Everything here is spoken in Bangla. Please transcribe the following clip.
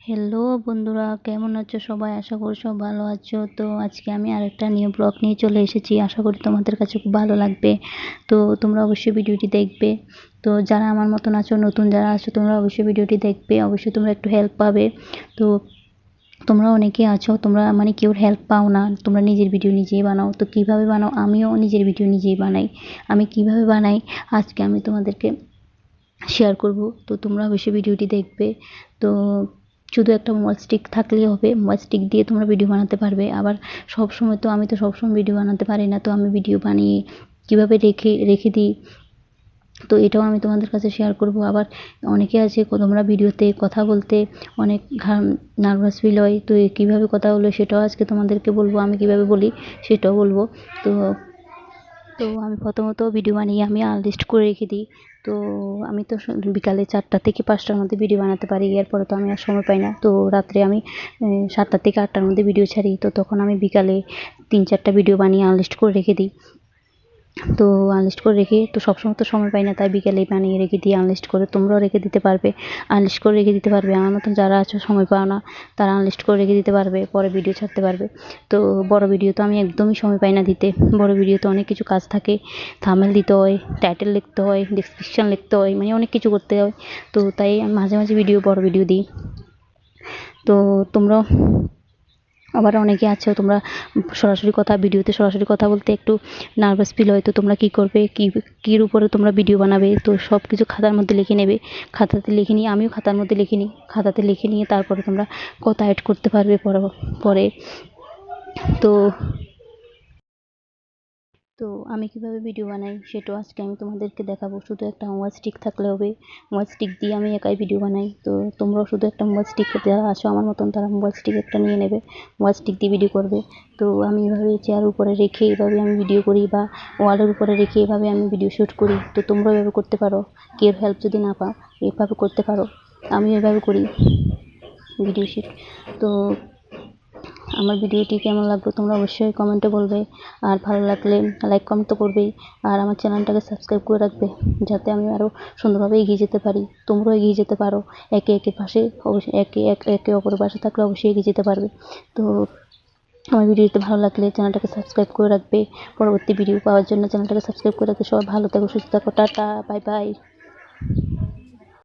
হ্যালো বন্ধুরা, কেমন আছো সবাই? আশা করি সব ভালো আছো। তো আজকে আমি আরেকটা নিউ ব্লগ নিয়ে চলে এসেছি। আশা করি তোমাদের কাছে খুব ভালো লাগবে। তো তোমরা অবশ্যই ভিডিওটি দেখবে। তো যারা আমার মতন আছো, নতুন যারা আছো, তোমরা অবশ্যই ভিডিওটি দেখবে। অবশ্যই তোমরা একটু হেল্প পাবে। তো তোমরা অনেকে আছো, তোমরা মানে কেউ হেল্প পাও না। তোমরা নিজের ভিডিও নিজেই বানাও। তো কীভাবে বানাও? আমিও নিজের ভিডিও নিজেই বানাই। আমি কীভাবে বানাই? আজকে আমি তোমাদেরকে শেয়ার করব। তো তোমরা অবশ্যই ভিডিওটি দেখবে। তো শুধু একটা মোবাইল স্টিক থাকলেই হবে। মোবাইল স্টিক দিয়ে তোমরা ভিডিও বানাতে পারবে। আবার সব সময় তো আমি তো সব সময় ভিডিও বানাতে পারি না, তো আমি ভিডিও বানিয়ে কীভাবে রেখে রেখে দিই? তো এটাও আমি তোমাদের কাছে শেয়ার করব। আবার অনেকে আছে, তোমরা ভিডিওতে কথা বলতে অনেক নার্ভাস ফিল হয়, তো কীভাবে কথা বলো সেটাও আজকে তোমাদেরকে বলব, আমি কীভাবে বলি সেটাও বলব। তো তো আমি প্রথমত ভিডিও বানিয়ে আমি আনলিস্ট করে রেখে দিই। তো আমি তো বিকালে চারটা থেকে পাঁচটার মধ্যে ভিডিও বানাতে পারি, এরপরে তো আমি আর সময় পাই না। তো রাত্রে আমি সাতটা থেকে আটটার মধ্যে ভিডিও ছাড়ি, তো তখন আমি বিকালে তিন চারটা ভিডিও বানিয়ে আনলিস্ট করে রেখে দিই। তো আনলিস্ট করে রেখে, তো সবসময় তো সময় পাই না, তাই বিকেলেই বানিয়ে রেখে দিই আনলিস্ট করে, তোমরাও রেখে দিতে পারবে। আনলিস্ট করে রেখে দিতে পারবে, আমার মতন যারা আছো, সময় পাও না, তারা আনলিস্ট করে রেখে দিতে পারবে, পরে ভিডিও ছাড়তে পারবে। তো বড় ভিডিও তো আমি একদমই সময় পাই না দিতে। বড় ভিডিওতে অনেক কিছু কাজ থাকে থামেল দিতে হয় টাইটেল লিখতে হয় ডিসক্রিপশান লিখতে হয় মানে অনেক কিছু করতে হয়। তো তাই আমি মাঝে মাঝে ভিডিও বড় ভিডিও দিই। তো তোমরাও আবার অনেকে আছে, তোমরা সরাসরি কথা, ভিডিওতে সরাসরি কথা বলতে একটু নার্ভাস ফিল হয়, তো তোমরা কী করবে, কী, কীর উপরে তোমরা ভিডিও বানাবে, তো সব কিছু খাতার মধ্যে লিখে নেবে। খাতাতে লিখে নিয়ে, আমিও খাতার মধ্যে লিখে নিই। খাতাতে লিখে নিয়ে তারপরে তোমরা কথা অ্যাড করতে পারবে পরে পরে। তো তো আমি কীভাবে ভিডিও বানাই সেটাও আজকে আমি তোমাদেরকে দেখাবো। শুধু একটা মোবাইল স্টিক থাকলে হবে। মোবাইল স্টিক দিয়ে আমি একাই ভিডিও বানাই। তো তোমরাও শুধু একটা মোবাইল স্টিক যারা আসো। আমার মতন তারা মোবাইল স্টিক একটা নিয়ে নেবে। মোবাইল স্টিক দিয়ে ভিডিও করবে। তো আমি এভাবে চেয়ার উপরে রেখে এভাবে আমি ভিডিও করি বা ওয়ালের উপরে রেখে এভাবে আমি ভিডিও শ্যুট করি। তো তোমরাও এভাবে করতে পারো। কেউ হেল্প যদি না পাও, এভাবে করতে পারো। আমি এভাবে করি। ভিডিও শ্যুট তো আমার ভিডিওটি কেমন লাগল তোমরা অবশ্যই কমেন্টে বলবে। আর ভালো লাগলে লাইক, কমেন্ট তো করবেই। আর আমার চ্যানেলটাকে সাবস্ক্রাইব করে রাখবে, যাতে আমি আরও সুন্দরভাবে এগিয়ে যেতে পারি। তোমরাও এগিয়ে যেতে পারো। একে একে পাশে অবশ্যই একে একে অপরের পাশে থাকলে অবশ্যই এগিয়ে যেতে পারবে। তো আমার ভিডিওটি ভালো লাগলে চ্যানেলটাকে সাবস্ক্রাইব করে রাখবে। পরবর্তী ভিডিও পাওয়ার জন্য চ্যানেলটাকে সাবস্ক্রাইব করে রাখবে। সবাই ভালো থাকো, সুস্থ থাকো, টাটা, বাই বাই।